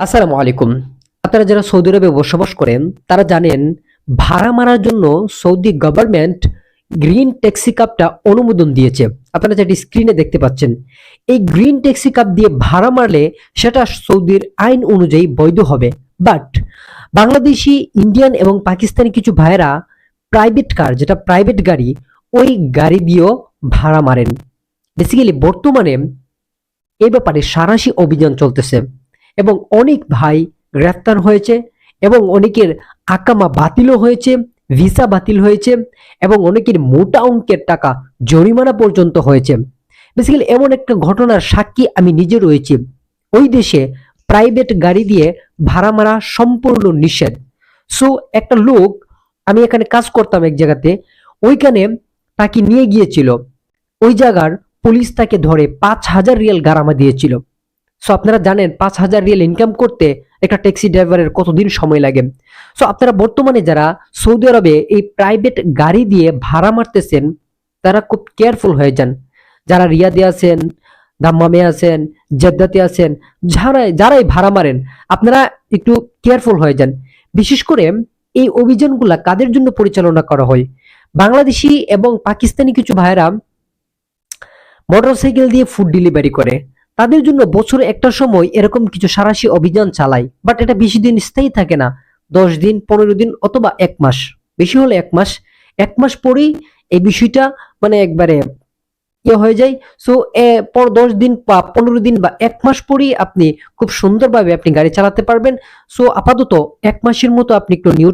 আসসালামু আলাইকুম। আপনারা যারা সৌদি আরবে বসবাস করেন, তারা জানেন, ভাড়া মারার জন্য সৌদি গভর্নমেন্ট গ্রিন ট্যাক্সি কাপটা অনুমোদন দিয়েছে। আপনারা যেটি স্ক্রিনে দেখতে পাচ্ছেন, এই গ্রিন ট্যাক্সি কাপ দিয়ে ভাড়া মারলে সেটা সৌদির আইন অনুযায়ী বৈধ হবে। বাট, বাংলাদেশি, ইন্ডিয়ান এবং পাকিস্তানি কিছু ভাইয়েরা প্রাইভেট কার, যেটা প্রাইভেট গাড়ি, ওই গাড়ি দিয়েও ভাড়া মারেন। বেসিক্যালি বর্তমানে এ ব্যাপারে সারাশি অভিযান চলতেছে। এবং অনেক ভাই গ্রেফতার হয়েছে এবং অনেকের আকামা বাতিলও হয়েছে, ভিসা বাতিল হয়েছে এবং অনেকের মোটা অঙ্কের টাকা জরিমানা পর্যন্ত হয়েছে। বেসিক্যালি এমন একটা ঘটনার সাক্ষী আমি নিজে রয়েছি। ওই দেশে প্রাইভেট গাড়ি দিয়ে ভাড়া মারা সম্পূর্ণ নিষেধ। সো একটা লোক, আমি এখানে কাজ করতাম এক জায়গাতে, ওইখানে তাকে নিয়ে গিয়েছিল। ওই জায়গার পুলিশ তাকে ধরে পাঁচ হাজার রিয়াল গারামা দিয়েছিল। সো আপনারা জানেন, পাঁচ হাজার রিয়েল ইনকাম করতে একটা ট্যাক্সি ড্রাইভারের কতদিন সময় লাগে? সো আপনারা বর্তমানে যারা সৌদি আরবে এই প্রাইভেট গাড়ি দিয়ে ভাড়া মারতেছেন, তারা খুব কেয়ারফুল হয়ে যান। যারা রিয়াদে আছেন, দাম্মামে আছেন, জেদ্দাতে আছেন, যারাই যারাই ভাড়া মারেন, আপনারা একটু কেয়ারফুল হয়ে যান। বিশেষ করে এই অভিযানগুলা কাদের জন্য পরিচালনা করা হয়? বাংলাদেশি এবং পাকিস্তানি কিছু ভাইয়েরা মোটরসাইকেল দিয়ে ফুড ডেলিভারি করে। তাদের জন্য বছরে একটা সময় এরকম কিছু সারাশি অভিযান চালায় বাট এটা বেশি দিন স্থায়ী থাকে না। দশ দিন, পনেরো দিন অথবা এক মাস। বেশি হলে এক মাস। এক মাস পরেই এই বিষয়টা মানে একবারে ইয়ে হয়ে যায়। সো পর দশ দিন বা পনেরো দিন বা এক মাস পরেই আপনি খুব সুন্দরভাবে আপনি গাড়ি চালাতে পারবেন। সো আপাতত এক মাসের মতো আপনি একটু নিউ